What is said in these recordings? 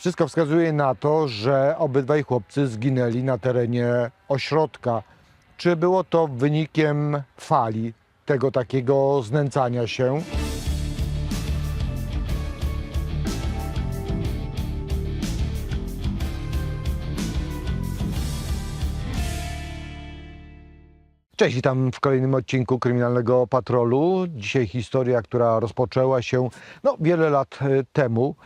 Wszystko wskazuje na to, że obydwaj chłopcy zginęli na terenie ośrodka. Czy było to wynikiem fali tego takiego znęcania się? Cześć, witam w kolejnym odcinku Kryminalnego Patrolu. Dzisiaj historia, która rozpoczęła się no, wiele lat e, temu,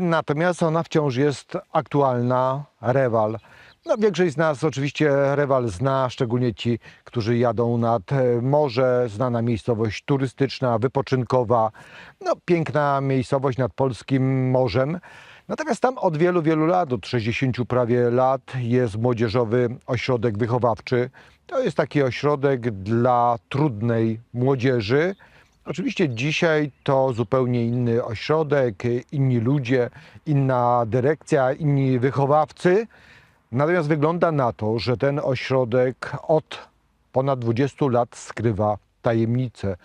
natomiast ona wciąż jest aktualna. Rewal. No, większość z nas oczywiście Rewal zna, szczególnie ci, którzy jadą nad e, morze, znana miejscowość turystyczna, wypoczynkowa, no, piękna miejscowość nad polskim morzem. Natomiast tam od wielu, wielu lat, od 60 prawie lat, jest młodzieżowy ośrodek wychowawczy. To jest taki ośrodek dla trudnej młodzieży. Oczywiście dzisiaj to zupełnie inny ośrodek, inni ludzie, inna dyrekcja, inni wychowawcy. Natomiast wygląda na to, że ten ośrodek od ponad 20 lat skrywa tajemnicę.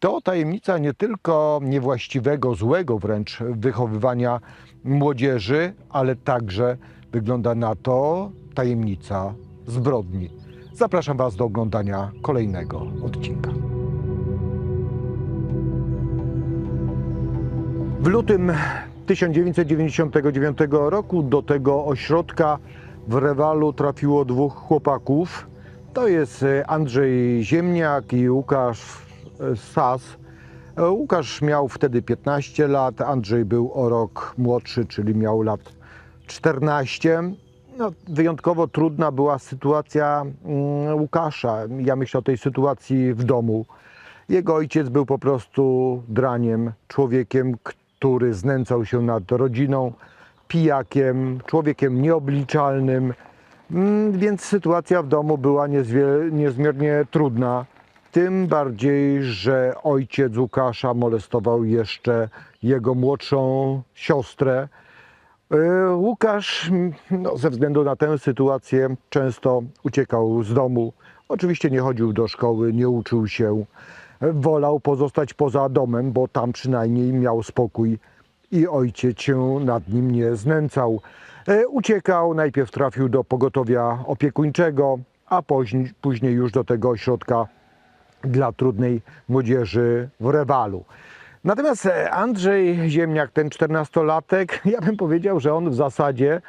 To tajemnica nie tylko niewłaściwego, złego wręcz wychowywania młodzieży, ale także wygląda na to tajemnica zbrodni. Zapraszam Was do oglądania kolejnego odcinka. W lutym 1999 roku do tego ośrodka w Rewalu trafiło dwóch chłopaków. To jest e, Andrzej Ziemniak i Łukasz e, Sas. E, Łukasz miał wtedy 15 lat, Andrzej był o rok młodszy, czyli miał lat 14. No, wyjątkowo trudna była sytuacja mm, Łukasza. Ja myślę o tej sytuacji w domu. Jego ojciec był po prostu draniem, człowiekiem, który znęcał się nad rodziną, pijakiem, człowiekiem nieobliczalnym, Mm, więc sytuacja w domu była niezmiernie trudna. Tym bardziej, że ojciec Łukasza molestował jeszcze jego młodszą siostrę. E, Łukasz mm, no, ze względu na tę sytuację często uciekał z domu. Oczywiście nie chodził do szkoły, nie uczył się. Wolał pozostać poza domem, bo tam przynajmniej miał spokój i ojciec się nad nim nie znęcał. E, Uciekał, najpierw trafił do pogotowia opiekuńczego, a później, później już do tego ośrodka dla trudnej młodzieży w Rewalu. Natomiast e, Andrzej Ziemniak, ten 14-latek, ja bym powiedział, że on w zasadzie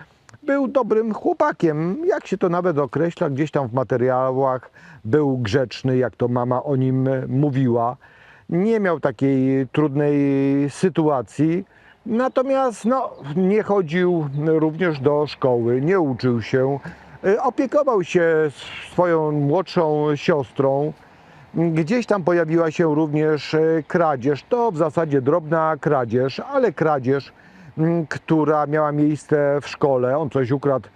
był dobrym chłopakiem. Jak się to nawet określa gdzieś tam w materiałach, był grzeczny, jak to mama o nim mówiła. Nie miał takiej trudnej sytuacji. Natomiast no, nie chodził również do szkoły, nie uczył się. Opiekował się swoją młodszą siostrą. Gdzieś tam pojawiła się również kradzież. To w zasadzie drobna kradzież, ale kradzież, która miała miejsce w szkole. On coś ukradł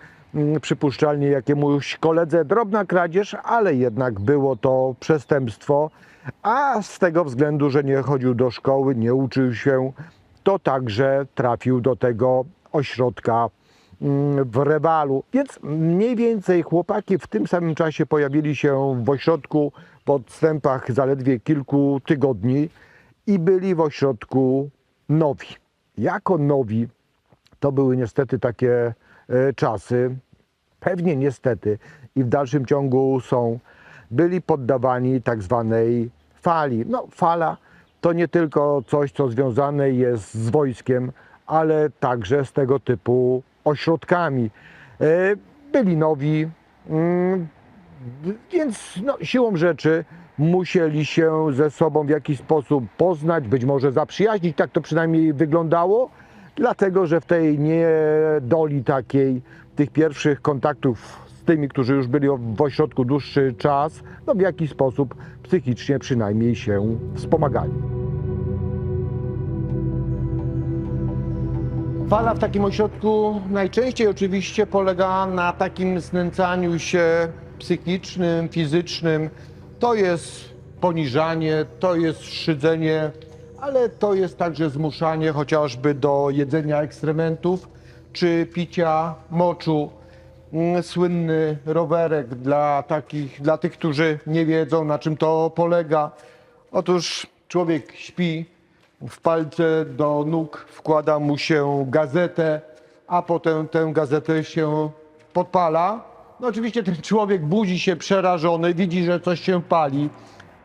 przypuszczalnie jakiemuś koledze. Drobna kradzież, ale jednak było to przestępstwo. A z tego względu, że nie chodził do szkoły, nie uczył się, to także trafił do tego ośrodka w Rewalu. Więc mniej więcej chłopaki w tym samym czasie pojawili się w ośrodku w odstępach zaledwie kilku tygodni i byli w ośrodku nowi. Jako nowi to były niestety takie e, czasy, pewnie niestety i w dalszym ciągu są, byli poddawani tak zwanej fali. No, fala to nie tylko coś, co związane jest z wojskiem, ale także z tego typu ośrodkami. E, Byli nowi, mm, więc no, siłą rzeczy musieli się ze sobą w jakiś sposób poznać, być może zaprzyjaźnić, tak to przynajmniej wyglądało, dlatego że w tej niedoli takiej, tych pierwszych kontaktów z tymi, którzy już byli w ośrodku dłuższy czas, no w jakiś sposób psychicznie przynajmniej się wspomagali. Fala w takim ośrodku najczęściej oczywiście polega na takim znęcaniu się psychicznym, fizycznym. To jest poniżanie, to jest szydzenie, ale to jest także zmuszanie chociażby do jedzenia ekstrementów czy picia moczu. Mm, Słynny rowerek dla takich, dla tych, którzy nie wiedzą na czym to polega. Otóż człowiek śpi, w palce do nóg wkłada mu się gazetę, a potem tę gazetę się podpala. No oczywiście ten człowiek budzi się przerażony, widzi, że coś się pali,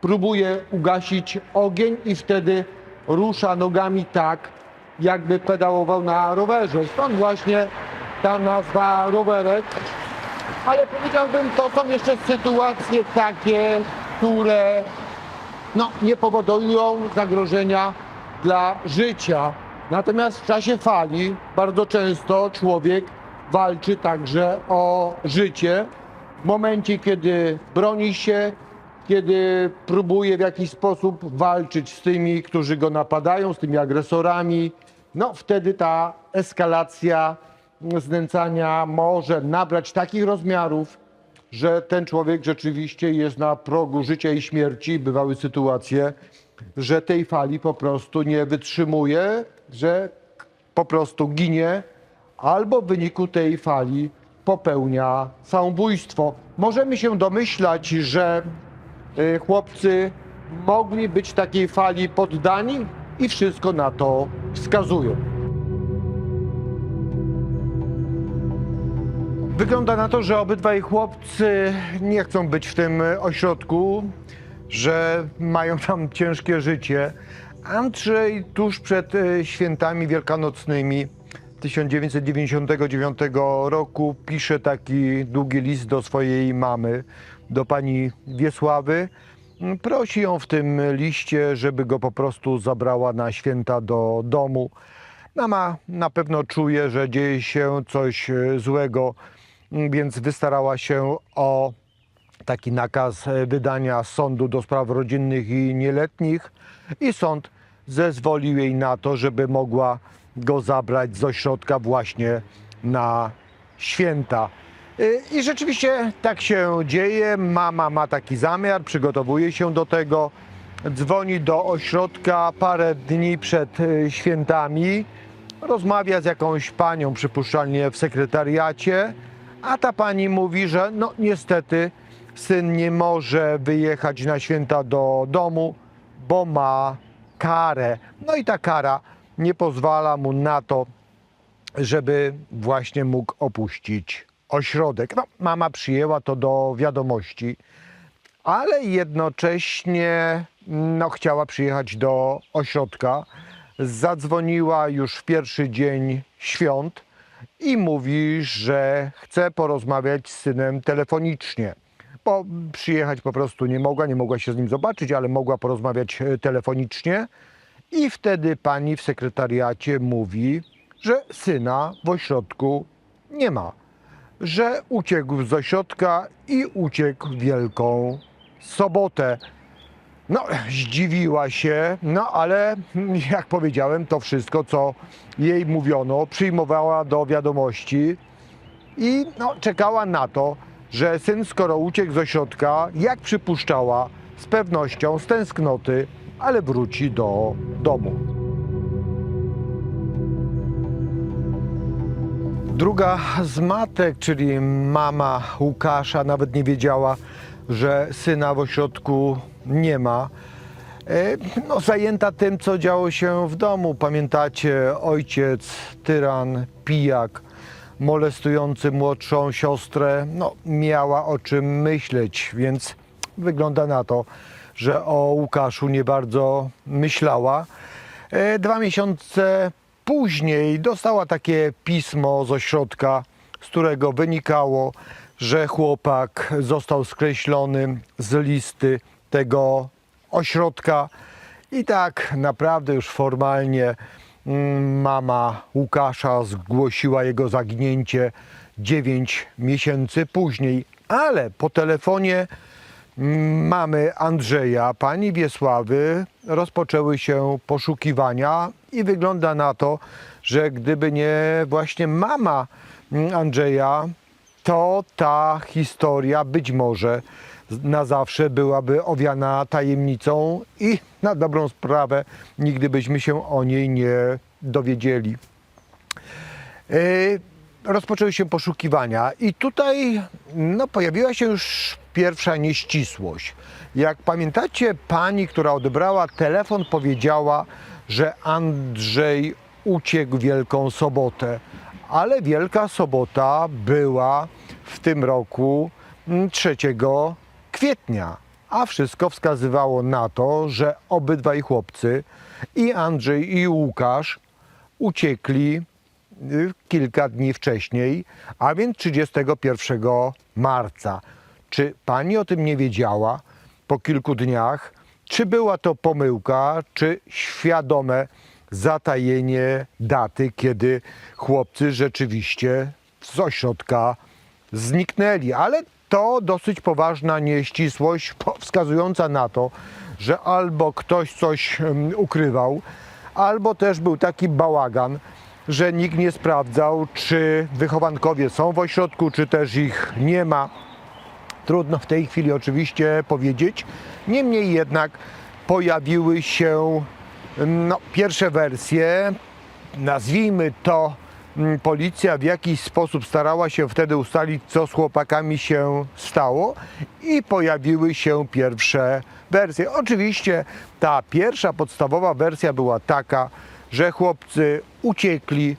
próbuje ugasić ogień i wtedy rusza nogami tak, jakby pedałował na rowerze. Stąd właśnie ta nazwa rowerek. Ale powiedziałbym, to są jeszcze sytuacje takie, które no, nie powodują zagrożenia dla życia. Natomiast w czasie fali bardzo często człowiek walczy także o życie. W momencie, kiedy broni się, kiedy próbuje w jakiś sposób walczyć z tymi, którzy go napadają, z tymi agresorami, no wtedy ta eskalacja znęcania może nabrać takich rozmiarów, że ten człowiek rzeczywiście jest na progu życia i śmierci. Bywały sytuacje, że tej fali po prostu nie wytrzymuje, że po prostu ginie, albo w wyniku tej fali popełnia samobójstwo. Możemy się domyślać, że y, chłopcy mogli być takiej fali poddani i wszystko na to wskazuje. Wygląda na to, że obydwaj chłopcy nie chcą być w tym ośrodku, że mają tam ciężkie życie. Andrzej tuż przed e, świętami wielkanocnymi 1999 roku pisze taki długi list do swojej mamy, do pani Wiesławy. Prosi ją w tym liście, żeby go po prostu zabrała na święta do domu. Mama na pewno czuje, że dzieje się coś e, złego, więc wystarała się o taki nakaz e, wydania sądu do spraw rodzinnych i nieletnich i sąd zezwolił jej na to, żeby mogła go zabrać z ośrodka właśnie na święta. Y, I rzeczywiście tak się dzieje. Mama ma taki zamiar, przygotowuje się do tego. Dzwoni do ośrodka parę dni przed y, świętami. Rozmawia z jakąś panią, przypuszczalnie w sekretariacie, a ta pani mówi, że no niestety syn nie może wyjechać na święta do domu, bo ma karę. No i ta kara nie pozwala mu na to, żeby właśnie mógł opuścić ośrodek. No, mama przyjęła to do wiadomości, ale jednocześnie no, chciała przyjechać do ośrodka. Zadzwoniła już w pierwszy dzień świąt i mówi, że chce porozmawiać z synem telefonicznie. Bo przyjechać po prostu nie mogła, nie mogła się z nim zobaczyć, ale mogła porozmawiać e, telefonicznie. I wtedy pani w sekretariacie mówi, że syna w ośrodku nie ma, że uciekł z ośrodka i uciekł Wielką Sobotę. No, zdziwiła się, no ale jak powiedziałem, to wszystko, co jej mówiono, przyjmowała do wiadomości i no, czekała na to, że syn, skoro uciekł z ośrodka, jak przypuszczała, z pewnością, z tęsknoty, ale wróci do domu. Druga z matek, czyli mama Łukasza, nawet nie wiedziała, że syna w ośrodku nie ma. E, No, zajęta tym, co działo się w domu. Pamiętacie, ojciec, tyran, pijak, molestujący młodszą siostrę, no, miała o czym myśleć, więc wygląda na to, że o Łukaszu nie bardzo myślała. E, Dwa miesiące później dostała takie pismo z ośrodka, z którego wynikało, że chłopak został skreślony z listy tego ośrodka. I tak naprawdę już formalnie mama Łukasza zgłosiła jego zaginięcie 9 miesięcy później, ale po telefonie mm, mamy Andrzeja, pani Wiesławy, rozpoczęły się poszukiwania i wygląda na to, że gdyby nie właśnie mama mm, Andrzeja, to ta historia być może na zawsze byłaby owiana tajemnicą i na dobrą sprawę nigdy byśmy się o niej nie dowiedzieli. E, Rozpoczęły się poszukiwania i tutaj no, pojawiła się już pierwsza nieścisłość. Jak pamiętacie, pani, która odebrała telefon, powiedziała, że Andrzej uciekł Wielką Sobotę, ale Wielka Sobota była w tym roku mm, 3 kwietnia, a wszystko wskazywało na to, że obydwaj chłopcy, i Andrzej i Łukasz, uciekli y, kilka dni wcześniej, a więc 31 marca. Czy pani o tym nie wiedziała po kilku dniach? Czy była to pomyłka, czy świadome zatajenie daty, kiedy chłopcy rzeczywiście z ośrodka zniknęli? Ale to dosyć poważna nieścisłość wskazująca na to, że albo ktoś coś ukrywał, albo też był taki bałagan, że nikt nie sprawdzał, czy wychowankowie są w ośrodku, czy też ich nie ma. Trudno w tej chwili oczywiście powiedzieć. Niemniej jednak pojawiły się no, pierwsze wersje. Nazwijmy to, policja w jakiś sposób starała się wtedy ustalić, co z chłopakami się stało, i pojawiły się pierwsze wersje. Oczywiście ta pierwsza podstawowa wersja była taka, że chłopcy uciekli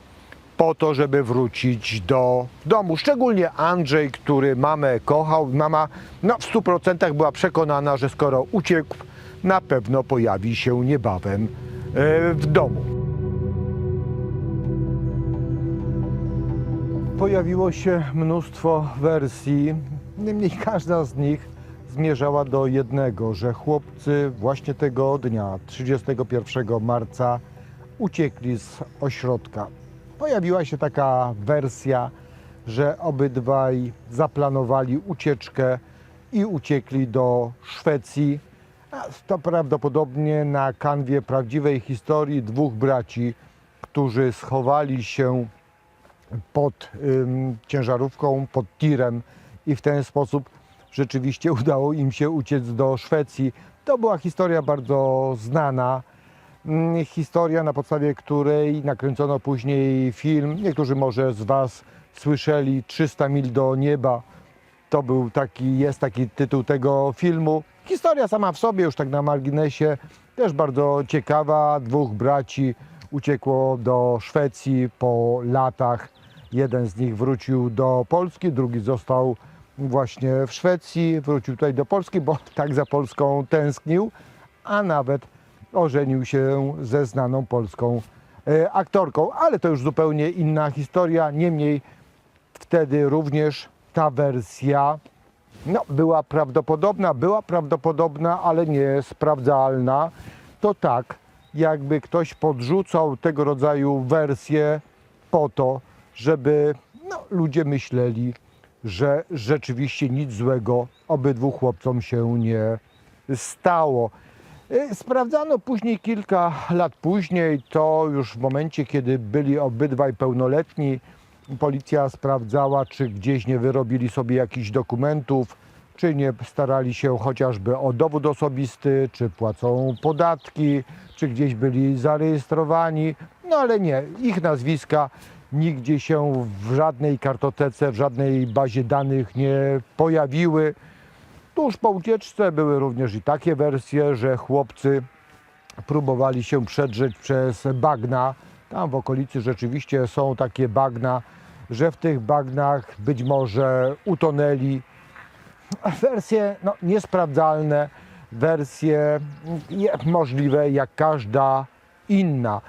po to, żeby wrócić do domu. Szczególnie Andrzej, który mamę kochał. Mama no, w 100% była przekonana, że skoro uciekł, na pewno pojawi się niebawem e, w domu. Pojawiło się mnóstwo wersji, niemniej każda z nich zmierzała do jednego, że chłopcy właśnie tego dnia, 31 marca, uciekli z ośrodka. Pojawiła się taka wersja, że obydwaj zaplanowali ucieczkę i uciekli do Szwecji. To prawdopodobnie na kanwie prawdziwej historii dwóch braci, którzy schowali się pod ciężarówką, pod tirem i w ten sposób rzeczywiście udało im się uciec do Szwecji. To była historia bardzo znana. Mm, Historia, na podstawie której nakręcono później film. Niektórzy może z Was słyszeli 300 mil do nieba. To był taki, jest taki tytuł tego filmu. Historia sama w sobie, już tak na marginesie, też bardzo ciekawa. Dwóch braci uciekło do Szwecji po latach. Jeden z nich wrócił do Polski, drugi został właśnie w Szwecji. Wrócił tutaj do Polski, bo tak za Polską tęsknił, a nawet ożenił się ze znaną polską e, aktorką. Ale to już zupełnie inna historia. Niemniej wtedy również ta wersja no, była prawdopodobna, była prawdopodobna, ale nie sprawdzalna. To tak, jakby ktoś podrzucał tego rodzaju wersje po to, żeby no, ludzie myśleli, że rzeczywiście nic złego obydwu chłopcom się nie stało. Y, Sprawdzano później, kilka lat później, to już w momencie, kiedy byli obydwaj pełnoletni, policja sprawdzała, czy gdzieś nie wyrobili sobie jakichś dokumentów, czy nie starali się chociażby o dowód osobisty, czy płacą podatki, czy gdzieś byli zarejestrowani. No ale nie, ich nazwiska nigdzie się w żadnej kartotece, w żadnej bazie danych nie pojawiły. Tuż po ucieczce były również i takie wersje, że chłopcy próbowali się przedrzeć przez bagna. Tam w okolicy rzeczywiście są takie bagna, że w tych bagnach być może utonęli. Wersje no, niesprawdzalne, wersje je- możliwe jak każda inna.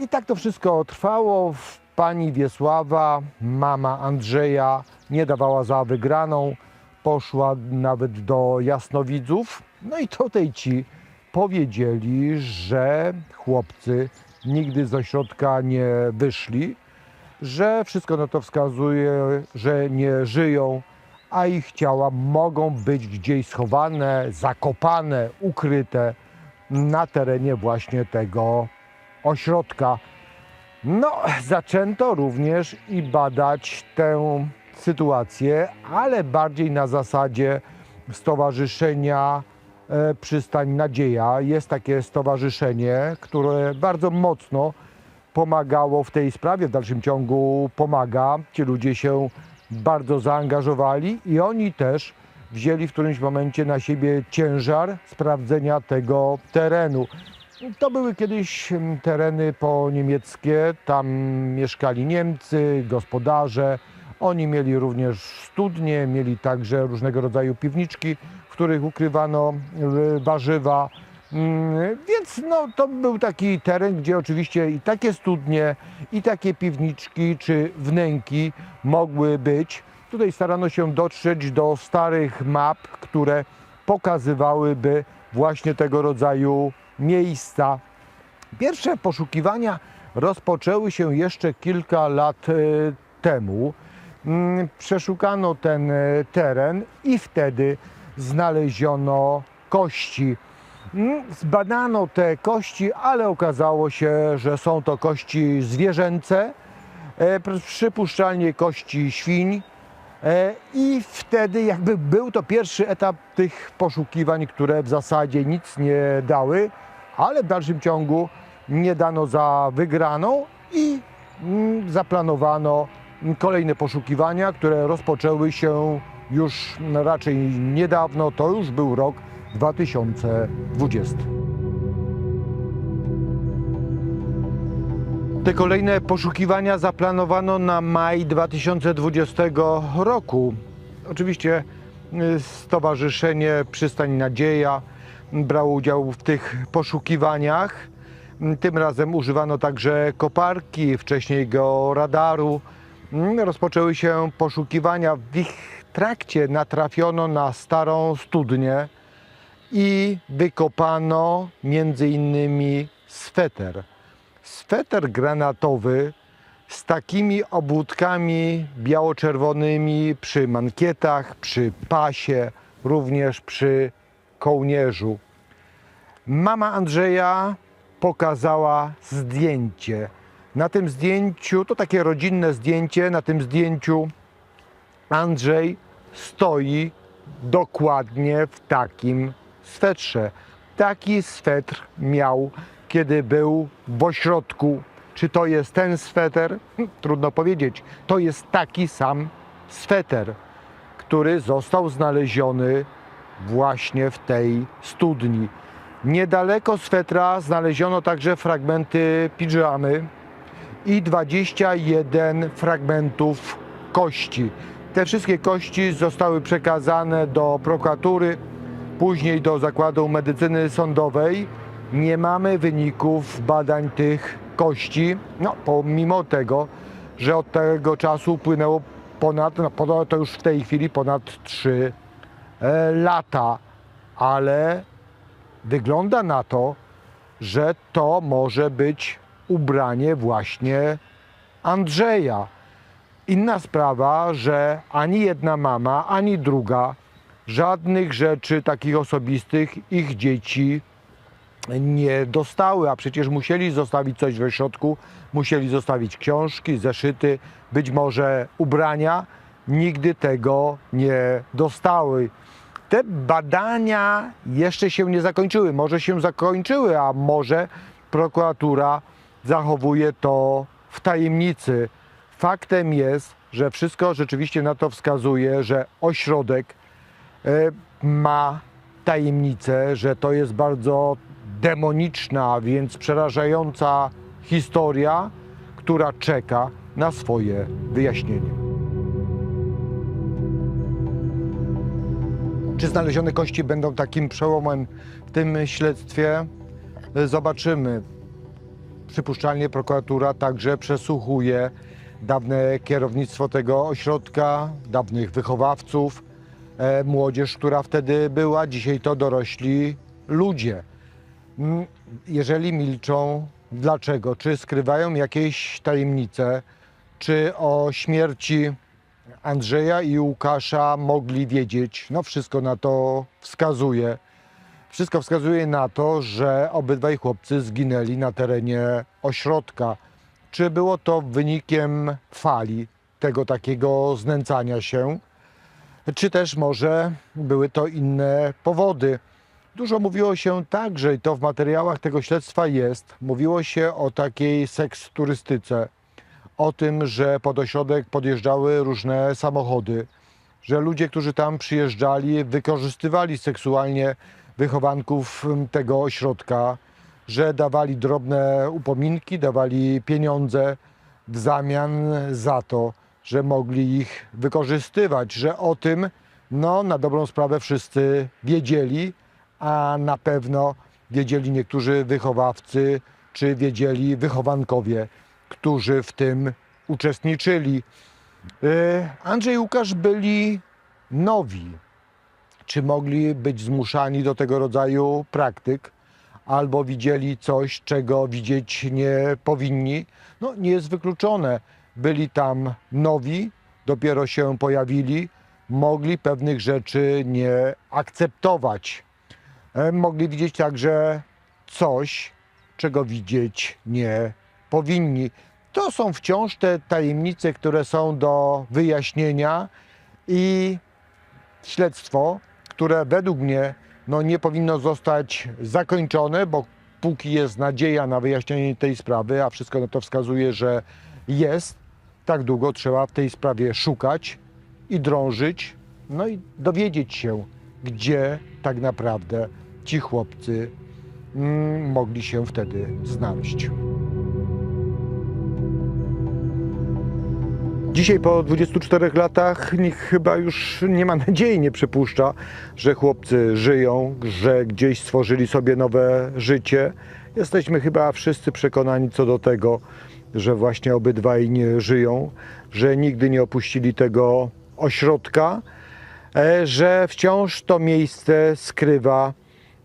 I tak to wszystko trwało. Pani Wiesława, mama Andrzeja, nie dawała za wygraną. Poszła nawet do jasnowidzów. No i tutaj ci powiedzieli, że chłopcy nigdy z ośrodka nie wyszli, że wszystko na to wskazuje, że nie żyją, a ich ciała mogą być gdzieś schowane, zakopane, ukryte na terenie właśnie tego ośrodka. No, zaczęto również i badać tę sytuację, ale bardziej na zasadzie Stowarzyszenia e, Przystań Nadzieja. Jest takie stowarzyszenie, które bardzo mocno pomagało w tej sprawie, w dalszym ciągu pomaga. Ci ludzie się bardzo zaangażowali i oni też wzięli w którymś momencie na siebie ciężar sprawdzenia tego terenu. To były kiedyś mm, tereny poniemieckie, tam mieszkali Niemcy, gospodarze. Oni mieli również studnie, mieli także różnego rodzaju piwniczki, w których ukrywano y, warzywa. Mm, Więc no, to był taki teren, gdzie oczywiście i takie studnie, i takie piwniczki czy wnęki mogły być. Tutaj starano się dotrzeć do starych map, które pokazywałyby właśnie tego rodzaju miejsca. Pierwsze poszukiwania rozpoczęły się jeszcze kilka lat e, temu. Mm, Przeszukano ten e, teren i wtedy znaleziono kości. Mm, Zbadano te kości, ale okazało się, że są to kości zwierzęce, e, pr- przypuszczalnie kości świń. E, I wtedy jakby był to pierwszy etap tych poszukiwań, które w zasadzie nic nie dały, ale w dalszym ciągu nie dano za wygraną i mm, zaplanowano kolejne poszukiwania, które rozpoczęły się już raczej niedawno, to już był rok 2020. Te kolejne poszukiwania zaplanowano na maj 2020 roku. Oczywiście y, Stowarzyszenie Przystań Nadzieja brało udział w tych poszukiwaniach. Mm, Tym razem używano także koparki, wcześniej georadaru. Mm, Rozpoczęły się poszukiwania. W ich trakcie natrafiono na starą studnię i wykopano między innymi sweter sweter granatowy z takimi obłódkami biało-czerwonymi przy mankietach, przy pasie, również przy kołnierzu. Mama Andrzeja pokazała zdjęcie. Na tym zdjęciu, to takie rodzinne zdjęcie, na tym zdjęciu Andrzej stoi dokładnie w takim swetrze. Taki swetr miał, kiedy był w ośrodku. Czy to jest ten sweter? Hm, Trudno powiedzieć. To jest taki sam sweter, który został znaleziony właśnie w tej studni. Niedaleko swetra znaleziono także fragmenty piżamy i 21 fragmentów kości. Te wszystkie kości zostały przekazane do prokuratury, później do Zakładu Medycyny Sądowej. Nie mamy wyników badań tych kości, no, pomimo tego, że od tego czasu upłynęło ponad, no, to już w tej chwili ponad 3 e, lata, ale wygląda na to, że to może być ubranie właśnie Andrzeja. Inna sprawa, że ani jedna mama, ani druga żadnych rzeczy takich osobistych ich dzieci nie dostały, a przecież musieli zostawić coś we środku, musieli zostawić książki, zeszyty, być może ubrania, nigdy tego nie dostały. Te badania jeszcze się nie zakończyły. Może się zakończyły, a może prokuratura zachowuje to w tajemnicy. Faktem jest, że wszystko rzeczywiście na to wskazuje, że ośrodek ma tajemnicę, że to jest bardzo demoniczna, a więc przerażająca historia, która czeka na swoje wyjaśnienie. Czy znalezione kości będą takim przełomem w tym śledztwie? E, Zobaczymy. Przypuszczalnie prokuratura także przesłuchuje dawne kierownictwo tego ośrodka, dawnych wychowawców, e, młodzież, która wtedy była, dzisiaj to dorośli ludzie. Jeżeli milczą, dlaczego? Czy skrywają jakieś tajemnice? Czy o śmierci Andrzeja i Łukasza mogli wiedzieć? No wszystko na to wskazuje. Wszystko wskazuje na to, że obydwaj chłopcy zginęli na terenie ośrodka. Czy było to wynikiem fali tego takiego znęcania się, czy też może były to inne powody? Dużo mówiło się także, i to w materiałach tego śledztwa jest, mówiło się o takiej seks turystyce, o tym, że pod ośrodek podjeżdżały różne samochody, że ludzie, którzy tam przyjeżdżali, wykorzystywali seksualnie wychowanków m, tego ośrodka, że dawali drobne upominki, dawali pieniądze w zamian za to, że mogli ich wykorzystywać, że o tym no, na dobrą sprawę wszyscy wiedzieli, a na pewno wiedzieli niektórzy wychowawcy, czy wiedzieli wychowankowie, którzy w tym uczestniczyli. E, Andrzej Łukasz byli nowi. Czy mogli być zmuszani do tego rodzaju praktyk, albo widzieli coś, czego widzieć nie powinni? No, nie jest wykluczone. Byli tam nowi, dopiero się pojawili, mogli pewnych rzeczy nie akceptować. E, Mogli widzieć także coś, czego widzieć nie powinni. To są wciąż te tajemnice, które są do wyjaśnienia i śledztwo, które według mnie no, nie powinno zostać zakończone, bo póki jest nadzieja na wyjaśnienie tej sprawy, a wszystko na to wskazuje, że jest, tak długo trzeba w tej sprawie szukać i drążyć, no i dowiedzieć się, gdzie tak naprawdę ci chłopcy mm, mogli się wtedy znaleźć. Dzisiaj po 24 latach nikt chyba już nie ma nadziei, nie przypuszcza, że chłopcy żyją, że gdzieś stworzyli sobie nowe życie. Jesteśmy chyba wszyscy przekonani co do tego, że właśnie obydwaj nie żyją, że nigdy nie opuścili tego ośrodka, e, że wciąż to miejsce skrywa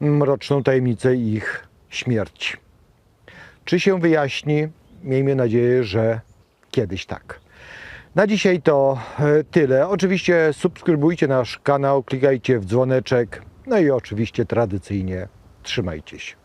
mroczną tajemnicę ich śmierci. Czy się wyjaśni? Miejmy nadzieję, że kiedyś tak. Na dzisiaj to e, tyle. Oczywiście subskrybujcie nasz kanał, klikajcie w dzwoneczek. No i oczywiście tradycyjnie trzymajcie się.